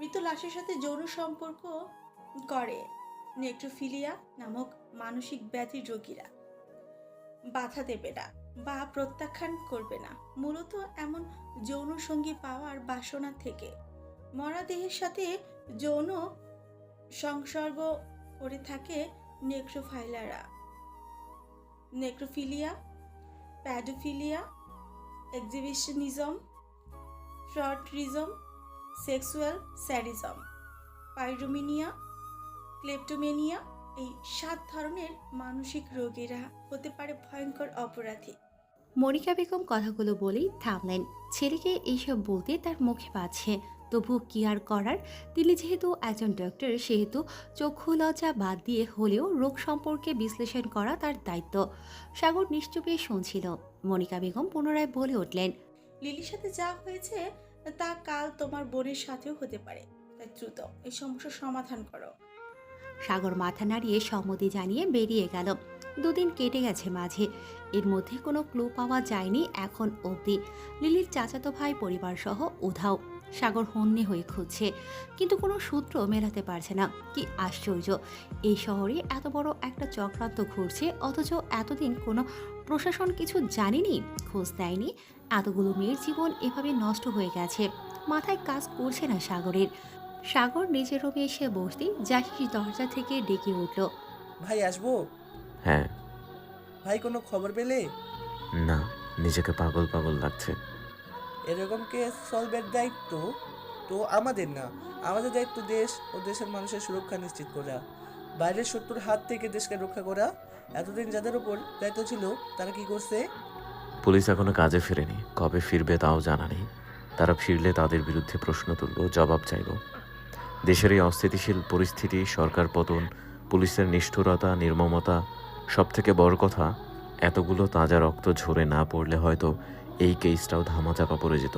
মৃত লাশের সাথে যৌন সম্পর্ক করে নেক্ট্রোফিলিয়া নামক মানসিক ব্যাধির রোগীরা। বাধা দেবে না বা প্রত্যাখ্যান করবে না। মূলত এমন যৌন সঙ্গী পাওয়ার বাসনা থেকে। মরা দেহের সাথে যৌন সংসর্গ করে থাকে নেক্রোফাইলারা। নেক্রোফিলিয়া, প্যাডোফিলিয়া, এক্সিবিশনিজম ফ্রডরিজম সেক্সুয়াল স্যারিজম পাইরোমিনিয়া ক্লেপ্টোমেনিয়া এই সাত ধরনের মানসিক রোগীরা হতে পারে ভয়ঙ্কর অপরাধী। মনিকা বেগম কথাগুলো বলেই থামলেন। ছেলেকে এইসব বলতে তার মুখে পাচ্ছে তবু কি আর করার? তিনি যেহেতু একজন ডক্টর সেহেতু চক্ষু লজ্জা বাদ দিয়ে হলেও রোগ সম্পর্কে বিশ্লেষণ করা তার দায়িত্ব। সাগর নিশ্চুপে শুনছিল। মনিকা বেগম পুনরায় বলে উঠলেন লিলির সাথে যা হয়েছে তা কাল তোমার বোনের সাথেও হতে পারে। তাই দ্রুত এই সমস্যার সমাধান করো। সাগর মাথা নাড়িয়ে সম্মতি জানিয়ে বেরিয়ে গেল। দুদিন কেটে গেছে মাঝে। এর মধ্যে কোনো ক্লু পাওয়া যায়নি এখন অবধি। লিলির চাচাতো ভাই পরিবার সহ উধাও। সাগর হন্যে হয়ে খুঁজছে। কিন্তু কোনো সূত্র মেলাতে পারছে না। কি আশ্চর্য! এই শহরে এত বড় একটা চক্রান্ত ঘুরছে। অথচ এতদিন কোনো প্রশাসন কিছু জানেনি, খোঁজ দেয়নি। এতগুলো মেয়ের জীবন এভাবে নষ্ট হয়ে গেছে। মাথায় কাজ করছে না সাগরের। সাগর নিজের রুমে এসে বসতেই জাহিস দরজা থেকে ডেকে উঠল। ভাই আসব? হ্যাঁ। ভাই কোনো খবর পেলে? না নিজেকে পাগল পাগল লাগছে। এরকম কেস সলভের দায়িত্ব তো আমাদের না। আমাদের দায়িত্ব দেশ ও দেশের মানুষের সুরক্ষা নিশ্চিত করা। বাইরের শত্রুর হাত থেকে দেশকে রক্ষা করা। এতদিন যাদের উপর দায়িত্ব ছিল তারা কি করছে? পুলিশ এখনও কাজে ফেরেনি। কবে ফিরবে তাও জানা নেই। তারা ফিরলে তাদের বিরুদ্ধে প্রশ্ন তুলব জবাব চাইব দেশের এই অস্থিতিশীল পরিস্থিতি, সরকার পতন, পুলিশের নিষ্ঠুরতা, নির্মমতা সব থেকে বড় কথা, এতগুলো তাজা রক্ত ঝরে না পড়লে হয়তো এই কেসটাও ধামাচাপা পড়ে যেত।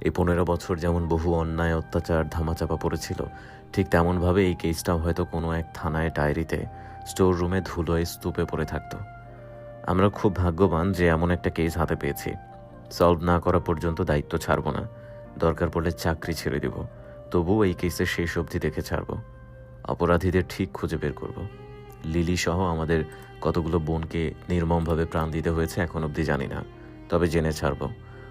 এই পনেরো বছর যেমন বহু অন্যায়, অত্যাচার ধামাচাপা পড়েছিল, ঠিক তেমনভাবে এই কেসটাও হয়তো কোনো এক থানায় ডায়েরিতে স্টোর রুমে ধুলোয় স্তূপে পড়ে থাকতো। আমরা খুব ভাগ্যবান যে এমন একটা কেস হাতে পেয়েছি। সলভ না করা পর্যন্ত দায়িত্ব ছাড়ব না। দরকার পড়লে চাকরি ছেড়ে দেব। তবুও এই কেসের শেষ অবধি দেখে ছাড়ব। অপরাধীদের ঠিক খুঁজে বের করব। লিলি সহ আমাদের কতগুলো বোনকে নির্মমভাবে প্রাণ দিতে হয়েছে এখন অবধি জানি না। তবে জেনে ছাড়ব।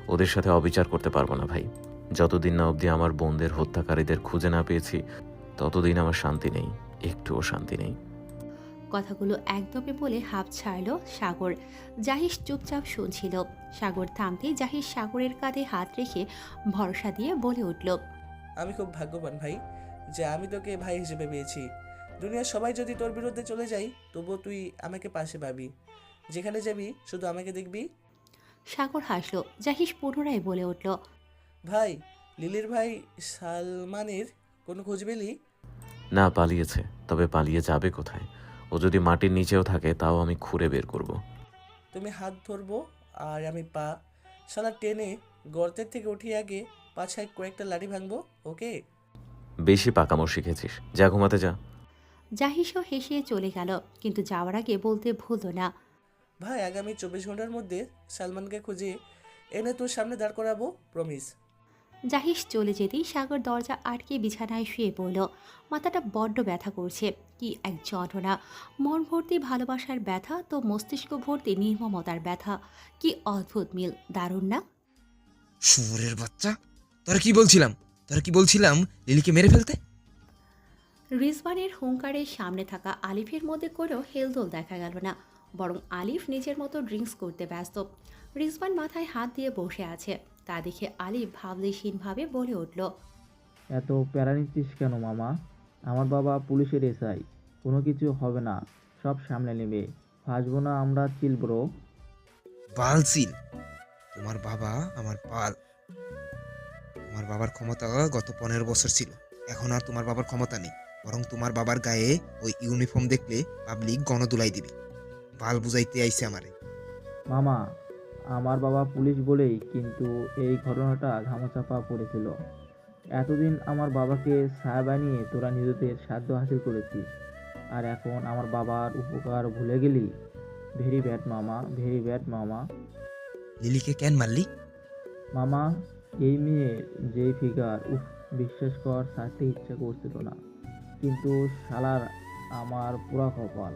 ওদের সাথে অবিচার করতে পারব না ভাই। যতদিন না অবধি আমার বোনদের হত্যাকারীদের খুঁজে না পেয়েছি, ততদিন আমার শান্তি নেই। একটুও শান্তি নেই। কথাগুলো একদমে বলে হাঁপ ছাড়ল সাগর। জাহিস চুপচাপ শুনছিল। সাগর থামতেই জাহিস সাগরের কাঁধে হাত রেখে ভরসা দিয়ে বলে উঠল আমি খুব ভাগ্যবান ভাই যে আমি তোকে ভাই হিসেবে পেয়েছি। দুনিয়ার সবাই যদি তোর বিরুদ্ধে চলে যায় তবুও তুই আমাকে পাশে পাবি। যেখানে যাবি শুধু আমাকে দেখবি? সাগর হাসল। জাহিস পুনরায় বলে উঠল ভাই লিলির ভাই সালমানের কোনো খোঁজ পেলি? না পালিয়েছে। তবে পালিয়ে যাবে কোথায়? ও যদি মাটির নিচেও থাকে তাও আমি খুঁড়ে বের করব। তুমি হাত ধরবো আর আমি পা। শালা টেনে গর্তের থেকে উঠিয়ে আগে পাছায় কয়েকটা লাঠি ভাঙবো ওকে? বেশি পাকামো শিখেছিস। যা ঘুমাতে যা। জাহিসও হেসে চলে গেল কিন্তু যাওয়ার আগে বলতে ভুলল না। ভাই আগামী চব্বিশ ঘণ্টার মধ্যে সালমানকে খুঁজে এনে তোর সামনে দাঁড় করাবো প্রমিস জাহিস চলে যেতেই সাগর দরজা আটকে বিছানায় শুয়ে পড়ল। মাথাটা বড্ড ব্যথা করছে। কি এক যন্ত্রণা। মন ভর্তি ভালোবাসার ব্যথা তো মস্তিষ্ক ভর্তি নির্মমতার ব্যথা। কি অদ্ভুত মিল দারুণ না? শুয়োরের বাচ্চা তোরা কি বলছিলাম? তোরা কি বলছিলাম লিলিকে মেরে ফেলতে? রিজবানের হুঙ্কারের সামনে থাকা আলিফের মধ্যে করেও হেলদোল দেখা গেল না বরং আলিফ নিজের মতো ড্রিঙ্কস করতে ব্যস্ত। রিজবান মাথায় হাত দিয়ে বসে আছে তা দেখে আলিফ ভাবলেশীনভাবে বলে উঠল এত প্যারা নিচ্ছিস কেন মামা? আমার বাবা পুলিশের এসআই। কোনো কিছু হবে না সব সামনে নেবে। ফাঁসবো না আমরা চিল ব্রো। বালসিল তোমার বাবা আমার পাল তোমার বাবার ক্ষমতা গত পনেরো বছর ছিল। এখন আর তোমার বাবার ক্ষমতা নেই। বরং তোমার বাবার গায়ে ওই ইউনিফর্ম দেখলে পাবলিক গণদুলাই দিবে। বাল বুঝাইতে আইছে আমারে। মামা আমার বাবা পুলিশ বলেই কিন্তু এই ঘটনাটা ধামাচাপা পড়েছিল। এতদিন আমার বাবাকে ছায়া বানিয়ে তোরা নিজেদের সাধ্য হাসিল করেছিস। আর এখন আমার বাবার উপকার ভুলে গেলি? ভেরি ব্যাড মামা ভেরি ব্যাড মামা। লিলিকে কেন মারলি? মামা এই মেয়ে যেই ফিগার উফ বিশ্বাস কর ছাড়তে ইচ্ছা করছিল না। কিন্তু শালার আমার পুরা কপাল।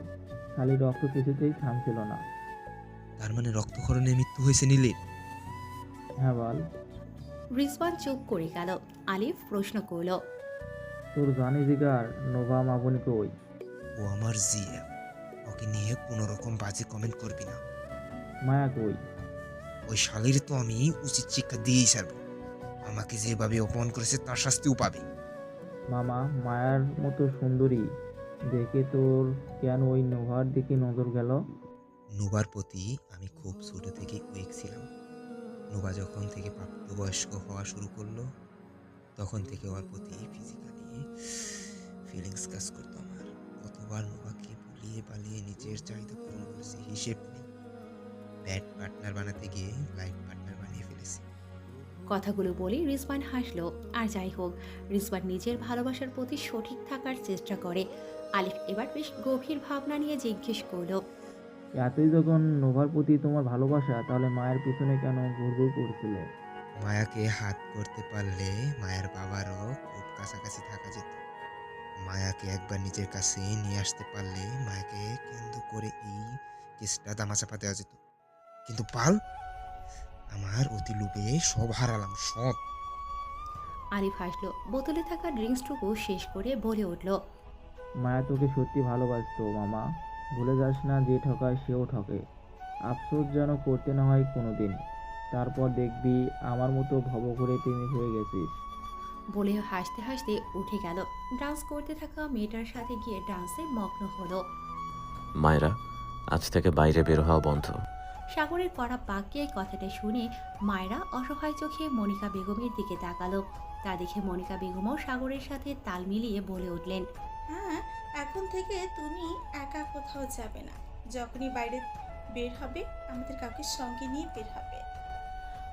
খালি রক্ত কিছুতেই থামছিল না। তার মানে রক্তক্ষরণে মৃত্যু হয়েছে নীলের? হ্যাঁ বল। রিজওয়ান চুপ করে গেল। আলিফ প্রশ্ন করল তোর জানি জিগার নোভা মামুনি কই? ও আমার জিয়া। ওকে নিয়ে কোনো রকম বাজে কমেন্ট করবি না। মায়া কই? ওই শালির তো আমি উচিত শিক্ষা দিয়েই ছাড়বো। আমাকে যেভাবে অপমান করেছে তার শাস্তিও পাবে। মামা মায়ার মতো সুন্দরী। দেখে তোর কেন ওই নোভার দিকে নজর গেল? নোভার প্রতি আমি খুব ছোট থেকে উইক ছিলাম। নোবা যখন থেকে প্রাপ্তবয়স্ক হওয়া শুরু করল, তখন থেকে ওর প্রতি ফিজিক্যালি ফিলিংস কাজ করতো আমার। কতবার নোবাকে ভুলিয়ে পালিয়ে নিজের চাহিদা পূরণ করেছি, হিসেব নেই। ব্যাড পার্টনার বানাতে গিয়ে লাইফ পার্টনার বানিয়ে ফেলেছি। কথাগুলো বলে রিজওয়ান হাসলো। আর যাই হোক, রিজওয়ান নিজের ভালোবাসার প্রতি সঠিক থাকার চেষ্টা করে। আলিফ এবার বেশ গভীর ভাবনা নিয়ে জিজ্ঞেস করল এতই যখন নোভার প্রতি তোমার ভালোবাসা তাহলে মায়ের পিছনে কেন ঘুরঘুর করছিলে? মায়াকে হাত করতে পারলে মায়ের বাবারও খুব কাছাকাছি থাকা যেত। মায়াকে একবার নিজের কাছে নিয়ে আসতে পারলে মায়াকে কেন্দ্র করে এই কেসটা দামাচাপা দেওয়া যেত। কিন্তু পাল আমার অতি লোভে সব হারালাম সব। আলিফ হাসলো বোতলে থাকা ড্রিঙ্কসটুকু শেষ করে বলে উঠল মায়া তোকে সত্যি ভালোবাসতো মামা। ভুলে যাস না যে ঠকায় সেও ঠকে। আফসোস যেন করতে না হয় কোনোদিন। তারপর দেখবি আমার মতো ভব করে প্রেমিক হয়ে গেছিস। বলে হাসতে হাসতে উঠে গেল। ডান্স করতে থাকা মেয়েটার সাথে গিয়ে ডান্সে মগ্ন হলো। মায়েরা আজ থেকে বাইরে বের হওয়া বন্ধ। সাগরের করা বাক্যে এই কথাটা শুনে মায়েরা অসহায় চোখে মনিকা বেগমের দিকে তাকালো। তা দেখে মনিকা বেগমও সাগরের সাথে তাল মিলিয়ে বলে উঠলেন হ্যাঁ এখন থেকে তুমি একা কোথাও যাবে না। যখনই বাইরে বের হবে, আমাদের কাউকে সঙ্গে নিয়ে বের হবে।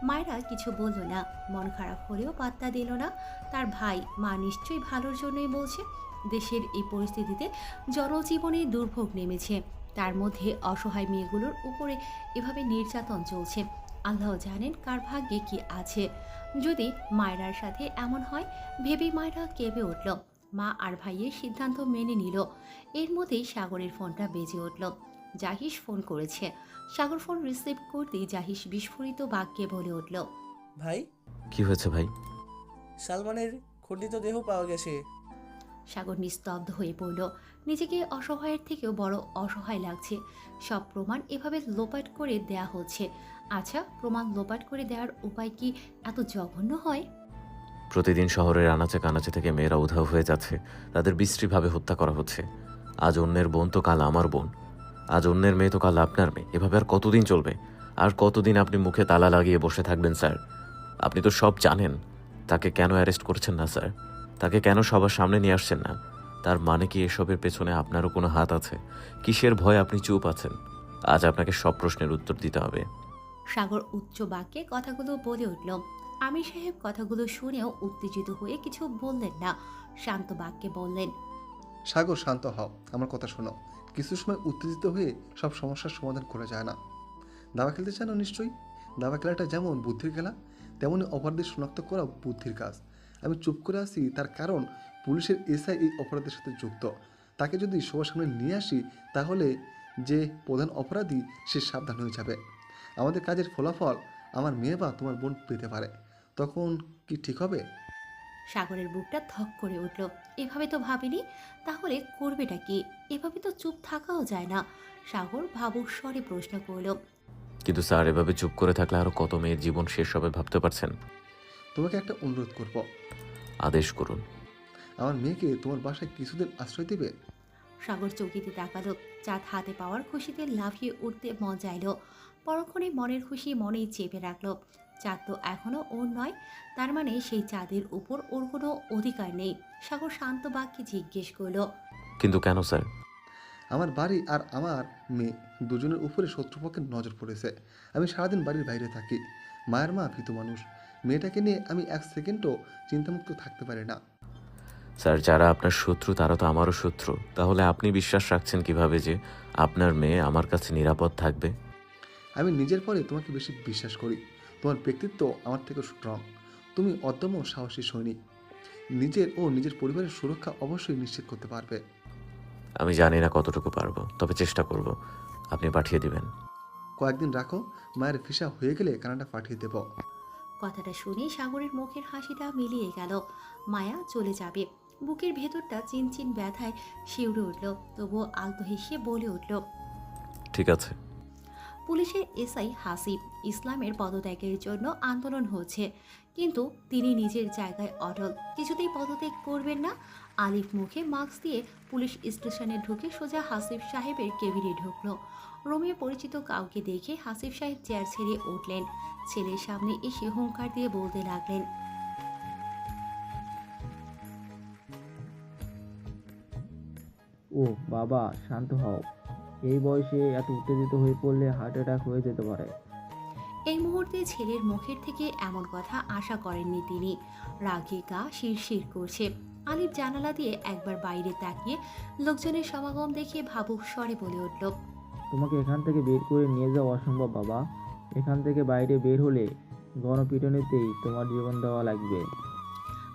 মায়েরা কিছু বলল না। মন খারাপ হলেও পাত্তা দিল না। তার ভাই, মা নিশ্চয়ই ভালোর জন্যই বলছে, দেশের এই পরিস্থিতিতে জনজীবনে দুর্ভোগ নেমেছে। তার মধ্যে অসহায় মেয়েগুলোর উপরে এভাবে নির্যাতন চলছে। আল্লাহ জানেন কার ভাগ্যে কি আছে। যদি মায়রার সাথে এমন হয় ভেবে মায়রা কেঁপে উঠল। মা আর ভাইয়ের সিদ্ধান্ত মেনে নিল। এর মধ্যেই সাগরের ফোনটা বেজে উঠল। জাহিস ফোন করেছে। সাগর ফোন রিসিভ করতেই জাহিস বিস্ফোরিত বাক্যে বলে উঠল ভাই? কি হয়েছে ভাই? সালমানের খণ্ডিত দেহ পাওয়া গেছে। সাগর নিস্তব্ধ হয়ে পড়ল। নিজেকে অসহায়ের থেকেও বড় অসহায় লাগছে। সব প্রমাণ এভাবে লোপাট করে দেয়া হচ্ছে। আচ্ছা প্রমাণ লোপাট করে দেওয়ার উপায় কি এত জঘন্য হয়? প্রতিদিন শহরের আনাচে কানাচে থেকে মেয়েরা উধাও হয়ে যাচ্ছে। তাদের বিশ্রীভাবে হত্যা করা হচ্ছে। আজ অন্যের বোন তো কাল আমার বোন। আজ অন্যের মেয়ে তো কাল আপনার মেয়ে। এভাবে আর কতদিন চলবে? আর কতদিন আপনি মুখে তালা লাগিয়ে বসে থাকবেন, স্যার? আপনি তো সব জানেন। তাকে কেন অ্যারেস্ট করছেন না, স্যার? তাকে কেন সবার সামনে নিয়ে আসছেন না? তার মানে কি এসবের পেছনে আপনারও কোনো হাত আছে? কিসের ভয় আপনি চুপ আছেন? আজ আপনাকে সব প্রশ্নের উত্তর দিতে হবে। সাগর উচ্চ বাক্যে কথাগুলো বলে উঠল। আমির সাহেব কথাগুলো শুনেও উত্তেজিত হয়ে কিছু বললেন না। শান্ত বাক্যে বললেন, সাগর, শান্ত হও, আমার কথা শোনো। কিছু সময় উত্তেজিত হয়ে সব সমস্যার সমাধান করা যায় না। দাবা খেলতে জানো নিশ্চয়ই? দাবা খেলাটা যেমন বুদ্ধির খেলা তেমনই অপরাধীর শনাক্ত করা বুদ্ধির কাজ। আমি চুপ করে আছি, তার কারণ পুলিশের এসআই এই অপরাধের সাথে যুক্ত। তাকে যদি সবার সামনে নিয়ে আসি, তাহলে যে প্রধান অপরাধী সে সাবধান হয়ে যাবে। আমাদের কাজের ফলাফল আমার মেয়ে বা তোমার বোন পেতে পারে। তখন কি ঠিক হবে? সাগরের বুকটা থক করে উঠল। এভাবে তো ভাবিনি তাহলে করবেটা কি? এভাবে তো চুপ থাকাও যায় না। সাগর ভাবুক স্বরে প্রশ্ন করল। কিন্তু স্যার এভাবে চুপ করে থাকলে আরও কত মেয়ের জীবন শেষ হবে ভাবতে পারছেন? তোমাকে একটা অনুরোধ করব। আদেশ করুন। আমার মেয়েকে তোমার বাসায় কিছুদিন আশ্রয় দেবে? সাগর চৌকিতে তাকালো। চাঁদ হাতে পাওয়ার খুশিতে লাফিয়ে উঠতে মন চাইল। পরক্ষণে মনের খুশি মনেই চেপে রাখল। চাঁদ তো এখনও ওর নয় তার মানে সেই চাঁদের উপর ওর কোনো অধিকার নেই। সাগর শান্ত বাক্যে জিজ্ঞেস করল কিন্তু কেন স্যার? আমার বাড়ি আর আমার মেয়ে দুজনের উপরে শত্রুপক্ষের নজর পড়েছে। আমি সারাদিন বাড়ির বাইরে থাকি। মায়ের মা ভীতু মানুষ। মেয়েটাকে নিয়ে আমি এক সেকেন্ডও চিন্তামুক্ত থাকতে পারি না। স্যার যারা আপনার শত্রু তারা তো আমারও শত্রু। তাহলে আপনি বিশ্বাস রাখছেন কীভাবে যে আপনার মেয়ে আমার কাছে নিরাপদ থাকবে? আমি নিজের পরে তোমাকে বেশি বিশ্বাস করি। তোমার ব্যক্তিত্ব আমার থেকে স্ট্রং তুমি অদম্য সাহসী সৈনিক। নিজের ও নিজের পরিবারের সুরক্ষা অবশ্যই নিশ্চিত করতে পারবে। আমি জানি না কতটুকু পারব তবে চেষ্টা করব। আপনি পাঠিয়ে দিবেন। কয়েকদিন রাখো মায়ের ভিসা হয়ে গেলে কানাডা পাঠিয়ে দেব। কথাটা শুনে সাগরের মুখের হাসিটা মিলিয়ে গেল। মায়া চলে যাবে। বুকের ভেতরটা চিনচিন ব্যথায় শিউরে উঠল তবুও আলতো হেসে বলে উঠল ঠিক আছে। পুলিশের এসআই হাসিব ইসলামের পদত্যাগের জন্য আন্দোলন হচ্ছে। কিন্তু তিনি নিজের জায়গায় অটল। কিছুতেই পদত্যাগ করবেন না। আলিফ মুখে মাস্ক দিয়ে পুলিশ স্টেশনে ঢুকে সোজা হাসিফ সাহেবের কেবিনে ঢুকলো। রুমে পরিচিত কাউকে দেখে হাসিফ সাহেব চেয়ার ছেড়ে উঠলেন। ছেলের সামনে এসে হুঙ্কার দিয়ে বলতে লাগলেন ও বাবা, শান্ত হও। এই বয়সে এত উত্তেজিত হয়ে পড়লে হার্ট অ্যাটাক হয়ে যেতে পারে। এই মুহূর্তে ছেলের মুখের থেকে এমন কথা আশা করেননি তিনি। রাগে গা শিরশির করছে। আলিফ জানালা দিয়ে একবার বাইরে তাকিয়ে লোকজনের সমাগম দেখে ভাবুক স্বরে বলে উঠল তোমাকে এখান থেকে বের করে নিয়ে যাওয়া অসম্ভব বাবা। এখান থেকে বাইরে বের হলে গণপিটুনিতেই তোমার জীবন দেওয়া লাগবে।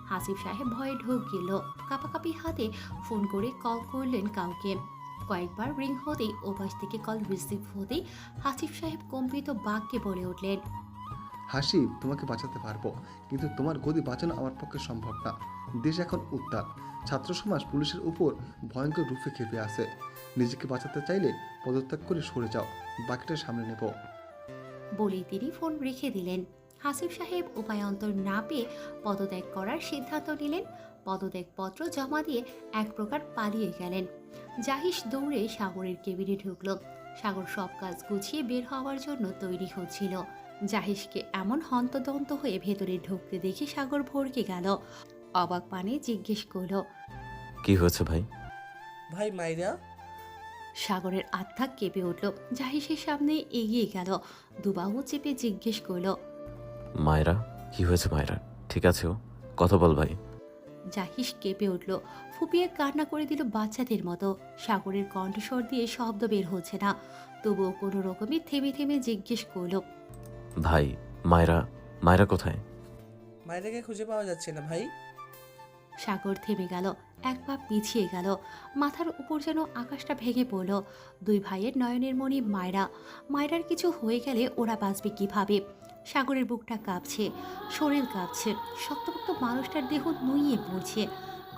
হাসিফ সাহেব ভয়ে ঢোক গেল। কাপাকাপি হাতে ফোন করে কল করলেন কাউকে। কয়েকবার রিং হতেই ওপাশ থেকে কল রিসিভ হতেই হাসিফ সাহেব কম্পিত বাক্যে বলে উঠলেন হাসি তোমাকে বাঁচাতে পারব কিন্তু তোমার গদি বাঁচানো আমার পক্ষে সম্ভব না। দেশ এখন উত্তাল। ছাত্র সমাজ পুলিশের উপর ভয়ঙ্কর রূপে খেপে আছে। নিজেকে বাঁচাতে চাইলে পদত্যাগ করে সরে যাও। বাকিটা সামনে নেব। বলেই তিনি ফোন রেখে দিলেন। হাসিফ সাহেব উপায়ন্তর না পেয়ে পদত্যাগ করার সিদ্ধান্ত নিলেন। পদত্যাগপত্র জমা দিয়ে এক প্রকার পালিয়ে গেলেন। জাহিস দৌড়ে সাগরের কেবিনে ঢুকল। সাগর সব কাজ গুছিয়ে বের হওয়ার জন্য তৈরি হচ্ছিল। জাহিসকে এমন হন্তদন্ত হয়ে ভেতরে ঢুকতে দেখে সাগর ভরকে গেল। অবাক পানে জিজ্ঞেস করল কি হয়েছে ভাই? ভাই মাইরা? সাগরের আত্মা কেঁপে উঠল। জাহিসের সামনে এগিয়ে গেল। দুবাহু চেপে জিজ্ঞেস করল মায়েরা কি হয়েছে মায়েরা? ঠিক আছে ও কথা বল ভাই। জাহিস কেঁপে উঠল। ফুপিয়ে কান্না করে দিল বাচ্চাদের মতো। সাগরের কণ্ঠস্বর দিয়ে শব্দ বের হচ্ছে না। তবুও কোনো রকমে থেমে থেমে জিজ্ঞেস করল ভাই মায়েরা মায়েরা কোথায়? মায়েরাকে খুঁজে পাওয়া যাচ্ছে না ভাই। সাগর থেমে গেল এক পা পিছিয়ে গেল। মাথার উপর যেন আকাশটা ভেঙে পড়ল। দুই ভাইয়ের নয়নের মণি মায়রা। মায়রার কিছু হয়ে গেলে ওরা বাঁচবে কীভাবে? সাগরের বুকটা কাঁপছে, শরীর কাঁপছে, শক্তপোক্ত মানুষটার দেহ নুইয়ে পড়ছে।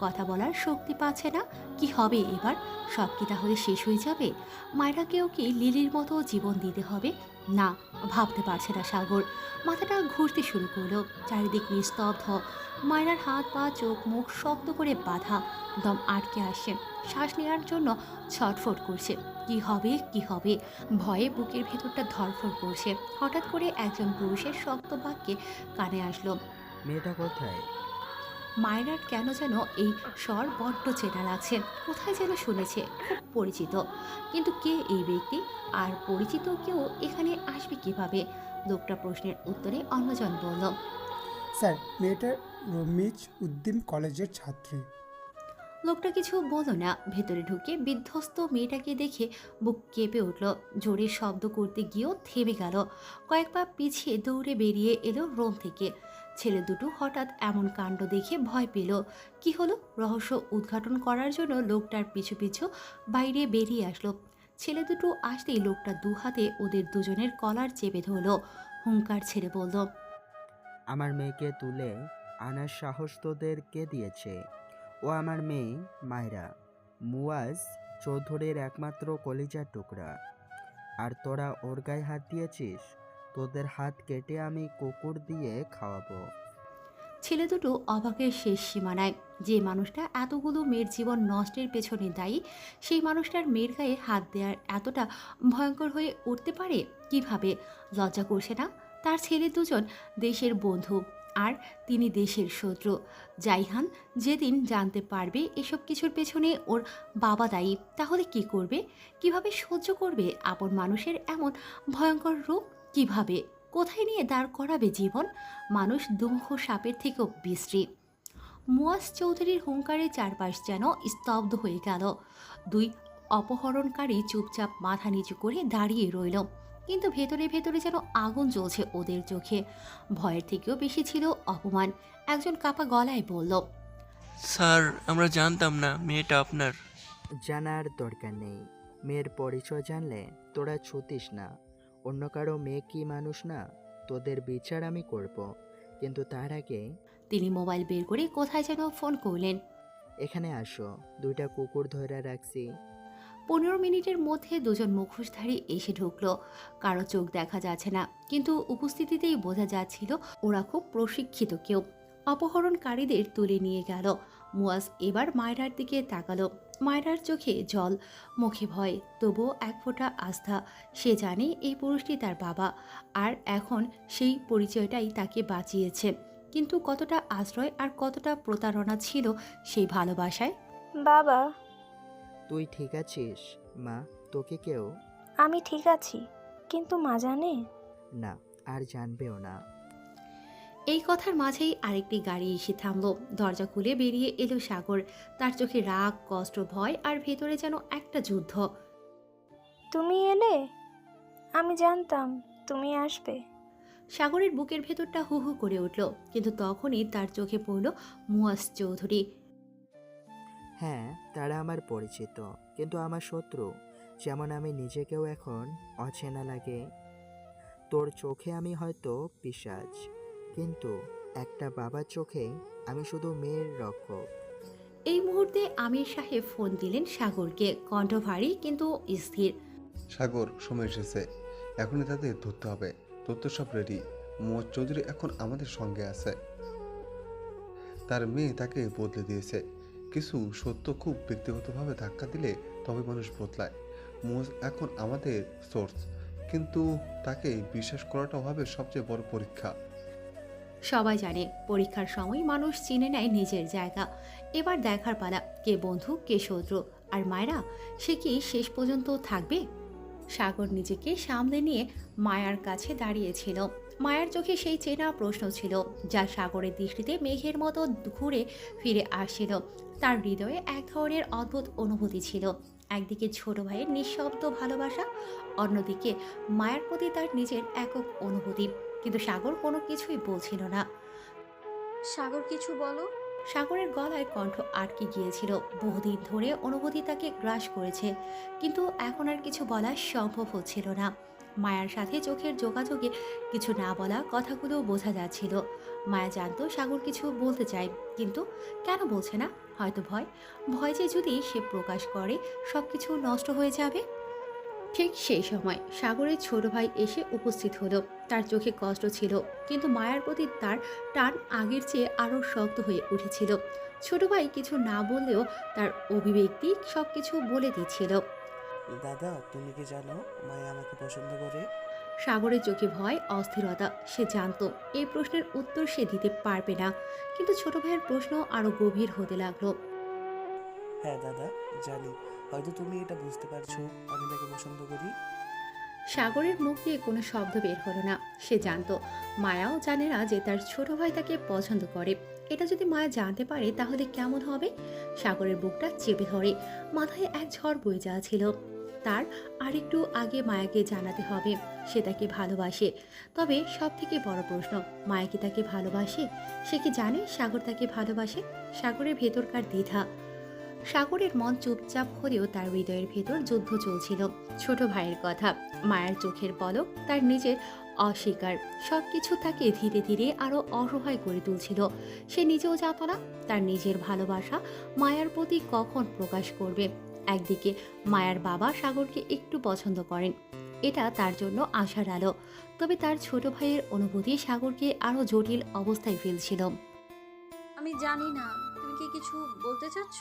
কথা বলার শক্তি পাচ্ছে না, কি হবে এবার? সব কি তাহলে শেষ হয়ে যাবে? মায়েরাকেও কি লিলির মতো জীবন দিতে হবে? না, ভাবতে পারছে না সাগর। মাথাটা ঘুরতে শুরু করল। চারিদিক নিস্তব্ধ। মায়রার হাত পা, চোখ, মুখ শক্ত করে বাঁধা। দম আটকে আসছে। শ্বাস নেওয়ার জন্য ছটফট করছে। কি হবে কি হবে? ভয়ে বুকের ভেতরটা ধরফর করছে। হঠাৎ করে একজন পুরুষের শক্ত বাক্যে কানে আসলো। মেয়েটা কোথায়? মায়রার কেন যেন এই স্বর বড্ড চেনা লাগছে। কোথায় যেন শুনেছে খুব পরিচিত। কিন্তু কে এই ব্যক্তি? আর পরিচিত কেউ এখানে আসবে কীভাবে? লোকটা প্রশ্নের উত্তরে অন্যজন বলল স্যার মেয়েটা রমিজ উদ্দিন কলেজের ছাত্রী। লোকটা কিছু বলল না। ভেতরে ঢুকে বিধ্বস্ত মেয়েটাকে দেখে বুক কেঁপে উঠল। জোরে শব্দ করতে গিয়েও থেমে গেল। কয়েক পা পিছিয়ে দৌড়ে বেরিয়ে এলো রোম থেকে। ছেলে দুটো হঠাৎ এমন কাণ্ড দেখে ভয় পেল। কি হলো? রহস্য উদ্ঘাটন করার জন্য লোকটার পিছু পিছু বাইরে বেরিয়ে আসলো। ছেলে দুটো আসতেই লোকটা দু হাতে ওদের দুজনের কলার চেপে ধরলো। হুঙ্কার ছেড়ে বলল, আমার মেয়েকে তুলে আনার সাহস তোদের কে দিয়েছে? ও আমার মেয়ে, মায়রা। মুয়াজ চৌধুরীর একমাত্র কলিজার টুকরা। আর তোরা ওর গায়ে হাত দিয়েছিস? তোদের হাত কেটে আমি কুকুর দিয়ে খাওয়াবো। ছেলে দুটো অবাকের শেষ সীমানায়। যে মানুষটা এতগুলো মেয়ের জীবন নষ্টের পেছনে দায়ী, সেই মানুষটার মেয়ের গায়ে হাত দেওয়ার এতটা ভয়ঙ্কর হয়ে উঠতে পারে? কীভাবে? লজ্জা করছে না? তার ছেলে দুজন দেশের বন্ধু আর তিনি দেশের শত্রু। জাইহান যেদিন জানতে পারবে এসব কিছুর পেছনে ওর বাবা দায়ী, তাহলে কি করবে? কীভাবে সহ্য করবে আপন মানুষের এমন ভয়ঙ্কর রূপ? কীভাবে কোথায় নিয়ে দাঁড় করাবে জীবন? মানুষ দুঃখ সাপের থেকেও বিশ্রী। মুয়াজ চৌধুরীর হুঙ্কারে চারপাশ যেন স্তব্ধ হয়ে গেল। দুই অপহরণকারী চুপচাপ মাথা নিচু করে দাঁড়িয়ে রইল। কিন্তু ভেতরে ভেতরে যেন আগুন জ্বলছে ওদের চোখে। ভয়ের থেকেও বেশি ছিল অপমান। একজন কাপা গলায় বলল স্যার আমরা জানতাম না মেয়েটা আপনার। জানার দরকার নেই। মেয়ের পরিচয় জানলে তোরা ছুতিস না। অন্য কারও মেয়ে কি মানুষ না তোদের বিচার আমি করব। কিন্তু তার আগে তিনি মোবাইল বের করে কোথায় যেন ফোন করলেন। এখানে আসো দুইটা কুকুর ধরে রাখছি। পনেরো মিনিটের মধ্যে দুজন মুখোশধারী এসে ঢুকলো। কারও চোখ দেখা যাচ্ছে না কিন্তু উপস্থিতিতেই বোঝা যাচ্ছিল ওরা খুব প্রশিক্ষিত কেউ। অপহরণকারীদের তুলে নিয়ে গেল। মুয়াজ এবার মায়রার দিকে তাকালো। মায়রার চোখে জল মুখে ভয় তবুও এক ফোঁটা আস্থা। সে জানে এই পুরুষটি তার বাবা আর এখন সেই পরিচয়টাই তাকে বাঁচিয়েছে। কিন্তু কতটা আশ্রয় আর কতটা প্রতারণা ছিল সেই ভালোবাসায়? বাবা। তুই ঠিক আছিস মা? তোকে কেউ? আমি ঠিক আছি কিন্তু মা জানে? না আর জানবেও না। এই কথার মাঝেই আরেকটি গাড়ি এসে থামলো। দরজা খুলে বেরিয়ে এলো সাগর। তার চোখে রাগ কষ্ট ভয় আর ভেতরে যেন একটা যুদ্ধ। তুমি এলে? আমি জানতাম তুমি আসবে। সাগরের বুকের ভেতরটা হু হু করে উঠল কিন্তু তখনই তার চোখে পড়ল মুয়াজ চৌধুরী। হ্যাঁ তারা আমার পরিচিত কিন্তু আমার শত্রু যেমন আমি নিজেকেও এখন অচেনা লাগে। তোর চোখে আমি হয়তো পিশাচ। কিন্তু একটা বাবার চোখে আমি শুধু মেয়ের রক্ষক এই মুহূর্তে আমির সাহেব ফোন দিলেন সাগরকে। কণ্ঠ ভারী কিন্তু স্থির। সাগর সময় এসেছে। এখনই তাদের ধরতে হবে। তথ্য সব রেডি মোহাম্মদ চৌধুরী এখন আমাদের সঙ্গে আছে। তার মেয়ে তাকে বদলে দিয়েছে। কিছু সত্য খুব ব্যক্তিগতভাবে ধাক্কা দিলে তবে মানুষ বদলায়। মোজ এখন আমাদের সোর্স কিন্তু তাকে বিশ্বাস করাটা হবে সবচেয়ে বড় পরীক্ষা। সবাই জানে পরীক্ষার সময় মানুষ চিনে নেয় নিজের জায়গা। এবার দেখার পালা, কে বন্ধু, কে শত্রু, আর মায়েরা, সে কি শেষ পর্যন্ত থাকবে? সাগর নিজেকে সামলে নিয়ে মায়ার কাছে দাঁড়িয়েছিল। মায়ার চোখে সেই চেনা প্রশ্ন ছিল, যা সাগরের দৃষ্টিতে মেঘের মতো ঘুরে ফিরে আসছিল। তার হৃদয়ে এক ধরনের অদ্ভুত অনুভূতি ছিল। একদিকে ছোট ভাইয়ের নিঃশব্দ ভালোবাসা, অন্যদিকে মায়ের প্রতি তার নিজের একক অনুভূতি। কিন্তু সাগর কোনো কিছুই বলছিল না। সাগর কিছু বলো। সাগরের গলায় কণ্ঠ আটকে গিয়েছিল। বহুদিন ধরে অনুভূতি তাকে গ্রাস করেছে কিন্তু এখন আর কিছু বলা সম্ভব হচ্ছিল না। মায়ার সাথে চোখের যোগাযোগে কিছু না বলা কথাগুলো বোঝা যাচ্ছিল। মায়া জানতো সাগর কিছু বলতে চায় কিন্তু কেন বলছে না? হয়তো ভয়। ভয় যে যদি সে প্রকাশ করে সব কিছু নষ্ট হয়ে যাবে? ঠিক সেই সময় সাগরের ছোট ভাই এসে উপস্থিত হলো। তার চোখে কষ্ট ছিল কিন্তু মায়ার প্রতি তার টান আগের চেয়ে আরও শক্ত হয়ে উঠেছিল। ছোট ভাই কিছু না বললেও তার অভিব্যক্তি সব কিছু বলে দিচ্ছিল। দাদা তুমি কি জানো মায়া আমাকে পছন্দ করে? সাগরের চোখে ভয় অস্থিরতা সে জানতো এই প্রশ্নের উত্তর সে দিতে পারবে না। কিন্তু ছোট ভাইয়ের প্রশ্ন আরও গভীর হতে লাগল। হ্যাঁ দাদা জানি। হয়তো তুমি এটা বুঝতে পারছ, আমি তাকে পছন্দ করি। সাগরের মুখ দিয়ে কোনো শব্দ বের হলো না। সে জানতো, মায়াও জানে না যে তার ছোট ভাই তাকে পছন্দ করে। এটা যদি মায়া জানতে পারে, তাহলে কেমন হবে? সাগরের বুকটা চেপে ধরে, মাথায় এক ঝড় বয়ে যাচ্ছিল। তার আরেকটু আগে মায়াকে জানাতে হবে, সে তাকে ভালোবাসে। তবে সব থেকে বড় প্রশ্ন, মায়া কি তাকে ভালোবাসে? সে কি জানে সাগর তাকে ভালোবাসে? সাগরের ভেতরকার দ্বিধা। সাগরের মন চুপচাপ হলেও তার হৃদয়ের ভেতর যুদ্ধ চলছিল। ছোট ভাইয়ের কথা, মায়ের চোখের পলক, তার নিজের অস্বীকার সব কিছু তাকে ধীরে ধীরে আরও অসহায় করে তুলছিল। সে নিজেও জানত না, তার নিজের ভালোবাসা মায়ার প্রতি কখন প্রকাশ করবে। একদিকে মায়ার বাবা সাগরকে একটু পছন্দ করেন, এটা তার জন্য আশার আলো। তবে তার ছোট ভাইয়ের অনুভূতি সাগরকে আরও জটিল অবস্থায় ফেলছিল। আমি জানি না, তুমি কি কিছু বলতে চাচ্ছ?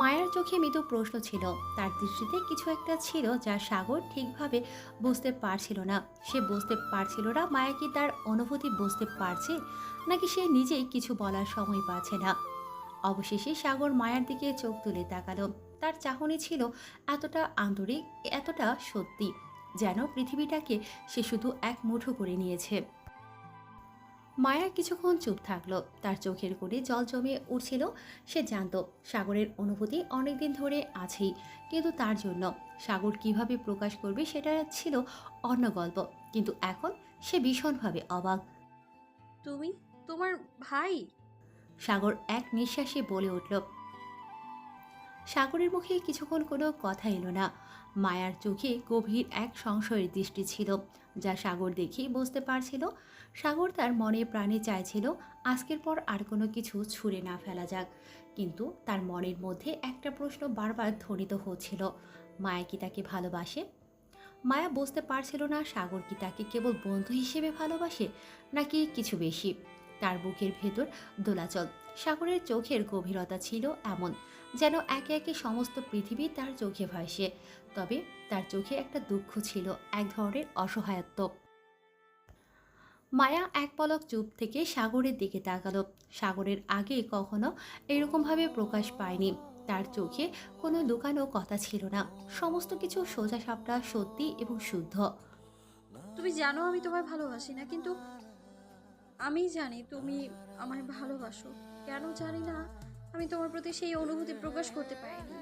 মায়ের চোখে মৃদু প্রশ্ন ছিল। তার দৃষ্টিতে কিছু একটা ছিল যা সাগর ঠিকভাবে বুঝতে পারছিল না। সে বুঝতে পারছিল না মায়া কি তার অনুভূতি বুঝতে পারছে, নাকি সে নিজেই কিছু বলার সময় পাচ্ছে না। অবশেষে সাগর মায়ার দিকে চোখ তুলে তাকালো। তার চাহনি ছিল এতটা আন্তরিক, এতটা সত্যি, যেন পৃথিবীটাকে সে শুধু এক মুঠো করে নিয়েছে। মায়া কিছুক্ষণ চুপ থাকল। তার চোখের কোণে জল জমে উঠছিল সে জানত সাগরের অনুভূতি অনেকদিন ধরে আছেই কিন্তু তার জন্য। সাগর কীভাবে প্রকাশ করবে সেটা ছিল অন্য গল্প কিন্তু এখন সে ভীষণভাবে অবাক। তুমি? তোমার ভাই? সাগর এক নিঃশ্বাসে বলে উঠল সাগরের মুখে কিছুক্ষণ কোনো কথা এলো না। মায়ার চোখে গভীর এক সংশয়ের দৃষ্টি ছিল। যা সাগর দেখেই বুঝতে পারছিল। সাগর তার মনে প্রাণে চাইছিল, আজকের পর আর কোনো কিছু ছুঁড়ে না ফেলা যাক। কিন্তু তার মনের মধ্যে একটা প্রশ্ন বারবার ধ্বনিত হচ্ছিল, মায়া কি তাকে ভালোবাসে? মায়া বুঝতে পারছিল না সাগর কি তাকে কেবল বন্ধু হিসেবে ভালোবাসে নাকি কিছু বেশি। তার বুকের ভেতর দোলাচল, সাগরের চোখের গভীরতা ছিল এমন। যেন একে একে সমস্ত পৃথিবী তার চোখে ভাসে। তবে তার চোখে একটা দুঃখ ছিল, এক ধরনের অসহায়ত্ব। মায়া এক পলক চুপ থেকে সাগরের দিকে তাকালো। সাগরের আগে কখনো এরকমভাবে প্রকাশ পায়নি। তার চোখে কোনো লুকানো কথা ছিল না। সমস্ত কিছু সোজা সাপটা সত্যি এবং শুদ্ধ। তুমি জানো আমি তোমায় ভালোবাসি না, কিন্তু আমি জানি তুমি আমায় ভালোবাসো। কেন জানি না আমি তোমার প্রতি সেই অনুভূতি প্রকাশ করতে পারিনি।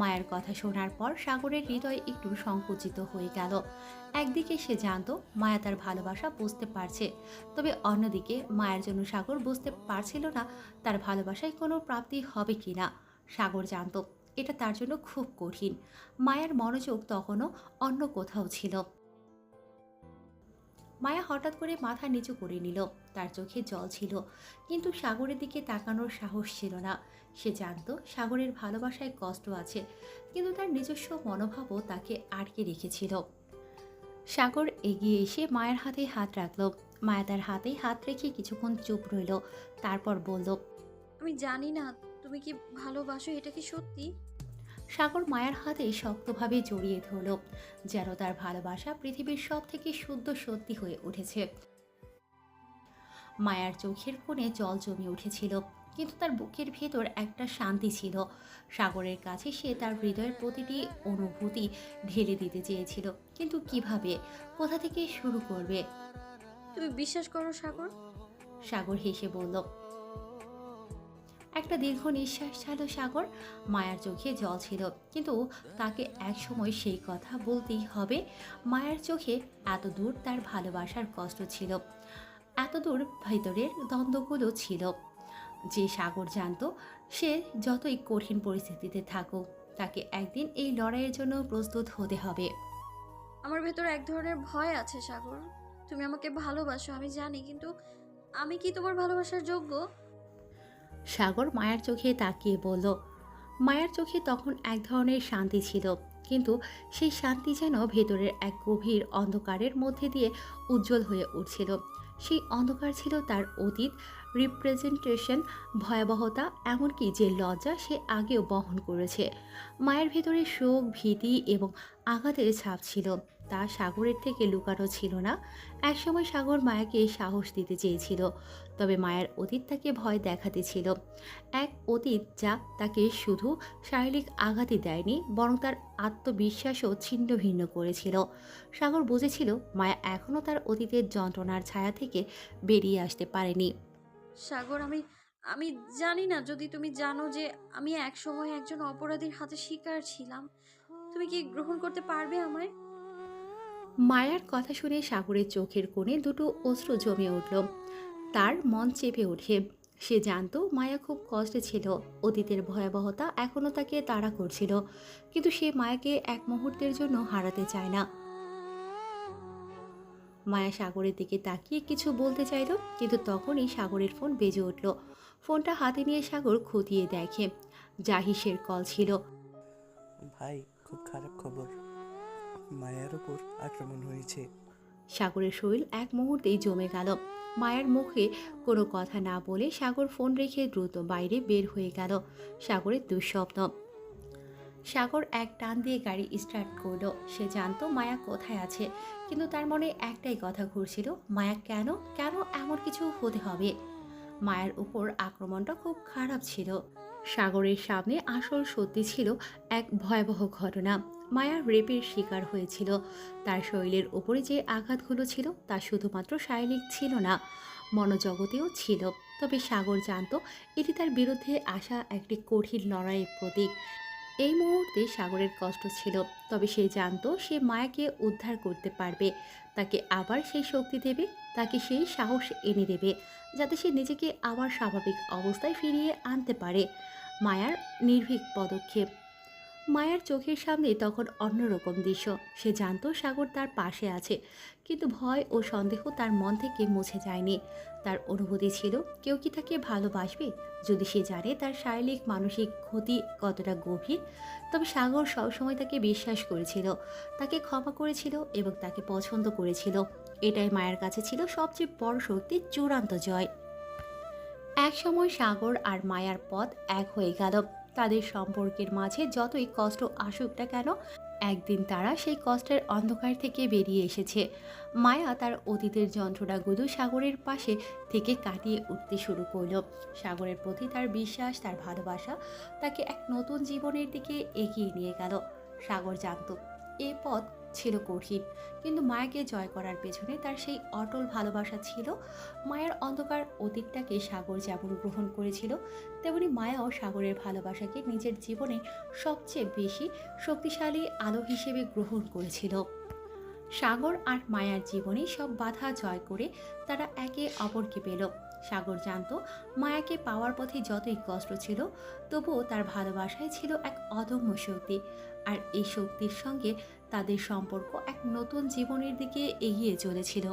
মায়ের কথা শোনার পর সাগরের হৃদয় একটু সংকুচিত হয়ে গেল। একদিকে সে জানত মায়া তার ভালোবাসা বুঝতে পারছে, তবে অন্যদিকে মায়ের জন্য সাগর বুঝতে পারছিল না তার ভালোবাসায় কোনো প্রাপ্তি হবে কি না সাগর জানত এটা তার জন্য খুব কঠিন। মায়ের মনোযোগ তখনও অন্য কোথাও ছিল। মায়া হঠাৎ করে মাথা নিচু করে নিল। তার চোখে জল ছিল, কিন্তু সাগরের দিকে তাকানোর সাহস ছিল না। সে জানতো সাগরের ভালোবাসায় কষ্ট আছে, কিন্তু তার নিজস্ব মনোভাবও তাকে আটকে রেখেছিল। সাগর এগিয়ে এসে মায়ের হাতে হাত রাখল। মায়া তার হাতে হাত রেখে কিছুক্ষণ চুপ রইল, তারপর বলল, আমি জানি না, তুমি কি ভালোবাসো, এটা কি সত্যি? সাগর মায়ার হাতে শক্তভাবে জড়িয়ে ধরল যেন তার ভালোবাসা পৃথিবীর সব থেকে শুদ্ধ সত্যি হয়ে উঠেছে। মায়ার চোখের কোণে জল জমে উঠেছিল কিন্তু তার বুকের ভেতর একটা শান্তি ছিল। সাগরের কাছে সে তার হৃদয়ের প্রতিটি অনুভূতি ঢেলে দিতে চেয়েছিল কিন্তু কীভাবে কোথা থেকে শুরু করবে? তুমি বিশ্বাস করো সাগর? সাগর হেসে বলল একটা দীর্ঘ নিঃশ্বাস ছাড়ল সাগর। মায়ার চোখে জল ছিল, কিন্তু তাকে একসময় সেই কথা বলতেই হবে। মায়ের চোখে এত দূর তার ভালোবাসার কষ্ট ছিল, এত দূর ভেতরের দ্বন্দ্বগুলো ছিল। যে সাগর জানতো, সে যতই কঠিন পরিস্থিতিতে থাকুক, তাকে একদিন এই লড়াইয়ের জন্য প্রস্তুত হতে হবে। আমার ভেতর এক ধরনের ভয় আছে, সাগর। তুমি আমাকে ভালোবাসো, আমি জানি, কিন্তু আমি কি তোমার ভালোবাসার যোগ্য? সাগর মায়ার চোখে তাকিয়ে বলল, মায়ার চোখে তখন এক ধরনের শান্তি ছিল, কিন্তু সেই শান্তি যেন ভেতরের এক গভীর অন্ধকারের মধ্যে দিয়ে উজ্জ্বল হয়ে উঠছিল। সেই অন্ধকার ছিল তার অতীত রিপ্রেজেন্টেশন ভয়াবহতা, এমনকি যে লজ্জা সে আগেও বহন করেছে। মায়ের ভেতরে শোক, ভীতি এবং আঘাতের ছাপ ছিল। তা সাগরের থেকে লুকানো ছিল না। একসময় সাগর মায়াকে সাহস দিতে চেয়েছিল, তবে মায়ের অতীত তাকে ভয় দেখাতে ছিল। এক অতীত যা তাকে শুধু শারীরিক আঘাতই দেয়নি, বরং তার আত্মবিশ্বাসও ছিন্ন ভিন্ন করেছিল। সাগর বুঝেছিল, মায়া এখনও তার অতীতের যন্ত্রণার ছায়া থেকে বেরিয়ে আসতে পারেনি। সাগর, আমি আমি জানি না, যদি তুমি জানো যে আমি এক সময় একজন অপরাধীর হাতে শিকার ছিলাম, তুমি কি গ্রহণ করতে পারবে আমায়? মায়ার কথা শুনে সাগরের চোখের কোণে দুটো অশ্রু জমে উঠল। তার মন চেপে ওঠে। সে জানত মায়া খুব কষ্টে ছিল। অতীতের ভয়াবহতা এখনও তাকে তাড়া করছিল। কিন্তু সে মায়াকে এক মুহূর্তের জন্য হারাতে চায় না। মায়া সাগরের দিকে তাকিয়ে কিছু বলতে চাইল, কিন্তু তখনই সাগরের ফোন বেজে উঠল। ফোনটা হাতে নিয়ে সাগর খতিয়ে দেখে। জাহিসের কল ছিল। ভাই, খুব খারাপ খবর। মায়ের ওপর আক্রমণ হয়েছে। সাগরের শরীর এক মুহূর্তেই জমে গেল। মায়ের মুখে কোনো কথা না বলে সাগর ফোন রেখে দ্রুত বাইরে বের হয়ে গেল। সাগরের দুঃস্বপ্ন। সাগর এক টান দিয়ে গাড়ি স্টার্ট করল। সে জানতো মায়া কোথায় আছে। কিন্তু তার মনে একটাই কথা ঘুরছিল, মায়া কেন কেন এমন কিছু হতে হবে? মায়ের উপর আক্রমণটা খুব খারাপ ছিল। সাগরের সামনে আসল সত্যি ছিল এক ভয়াবহ ঘটনা। মায়া রেপের শিকার হয়েছিল। তার শরীরের ওপরে যে আঘাতগুলো ছিল তা শুধুমাত্র শারীরিক ছিল না, মনোজগতেও ছিল। তবে সাগর জানত, এটি তার বিরুদ্ধে আসা একটি কঠিন লড়াইয়ের প্রতীক। এই মুহূর্তে সাগরের কষ্ট ছিল, তবে সে জানত সে মায়াকে উদ্ধার করতে পারবে। তাকে আবার সেই শক্তি দেবে, তাকে সেই সাহস এনে দেবে, যাতে সে নিজেকে আবার স্বাভাবিক অবস্থায় ফিরিয়ে আনতে পারে। মায়ার নির্ভীক পদক্ষেপ মায়ার চোখের সামনে তখন অন্যরকম দৃশ্য। সে জানত সাগর তার পাশে আছে, কিন্তু ভয় ও সন্দেহ তার মন থেকে মুছে যায়নি। তার অনুভূতি ছিল, কেউ কি তাকে ভালোবাসবে? যদি সে জানে তার শারীরিক, মানসিক ক্ষতি কতটা গভীর, তবে সাগর সবসময় তাকে বিশ্বাস করেছিল। তাকে ক্ষমা করেছিল এবং তাকে পছন্দ করেছিল। এটাই মায়ের কাছে ছিল সবচেয়ে বড় শক্তির চূড়ান্ত জয়। এক সময় সাগর আর মায়ার পথ এক হয়ে গেল। তাদের সম্পর্কের মাঝে যতই কষ্ট আসুক না কেন, একদিন তারা সেই কষ্টের অন্ধকার থেকে বেরিয়ে এসেছে। মায়া তার অতীতের যন্ত্রণাগুলো সাগরের পাশে থেকে কাটিয়ে উঠতে শুরু করল। সাগরের প্রতি তার বিশ্বাস, তার ভালোবাসা তাকে এক নতুন জীবনের দিকে এগিয়ে নিয়ে গেল। সাগর জানত, এ পথ ছিল কঠিন কিন্তু মায়াকে জয় করার পেছনে তার সেই অটল ভালোবাসা ছিল। মায়ার অন্ধকার অতীতটাকে সাগর যেমন গ্রহণ করেছিল, তেমনি মায়াও সাগরের ভালোবাসাকে নিজের জীবনে সবচেয়ে বেশি শক্তিশালী আলো হিসেবে গ্রহণ করেছিল। সাগর আর মায়ার জীবনে সব বাধা জয় করে তারা একে অপরকে পেল। সাগর জানত, মায়াকে পাওয়ার পথে যতই কষ্ট ছিল, তবুও তার ভালোবাসায় ছিল এক অদম্য শক্তি। আর এই শক্তির সঙ্গে তাদের সম্পর্ক এক নতুন জীবনের দিকে এগিয়ে চলেছিল।